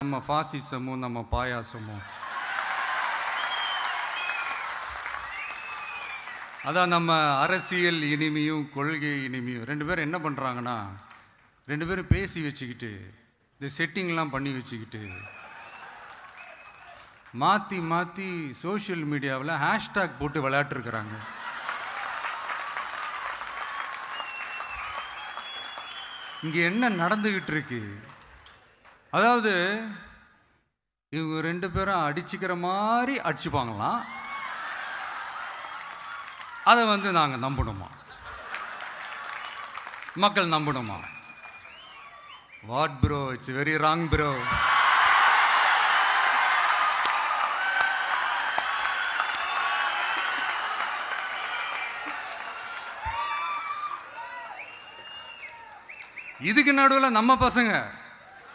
நம்ம ஃபாசிசமும் நம்ம பாயாசமும். அதான் நம்ம அரசியல் இனிமையும் கொள்கை இனிமையும். ரெண்டு பேரும் என்ன பண்ணுறாங்கன்னா ரெண்டு பேரும் பேசி வச்சுக்கிட்டு இந்த செட்டிங்லாம் பண்ணி வச்சுக்கிட்டு மாற்றி மாற்றி சோஷியல் மீடியாவில் ஹேஷ்டேக் போட்டு விளையாட்டுருக்குறாங்க. இங்கே என்ன நடந்துக்கிட்டு இருக்குது அதாவது இவங்க ரெண்டு பேரும் அடிச்சுக்கிற மாதிரி அடிச்சுப்பாங்களாம் அதை வந்து நாங்கள் நம்பணுமா? மக்கள் நம்பணுமா? What bro it's very wrong bro இதுக்கு நடுவில் நம்ம பசங்க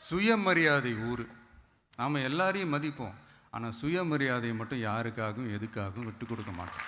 சுயமரியாதை ஊர் நாம் எல்லாரையும் மதிப்போம். ஆனால் சுயமரியாதையை மட்டும் யாருக்காகவும் எதுக்காகவும் விட்டு கொடுக்க மாட்டோம்.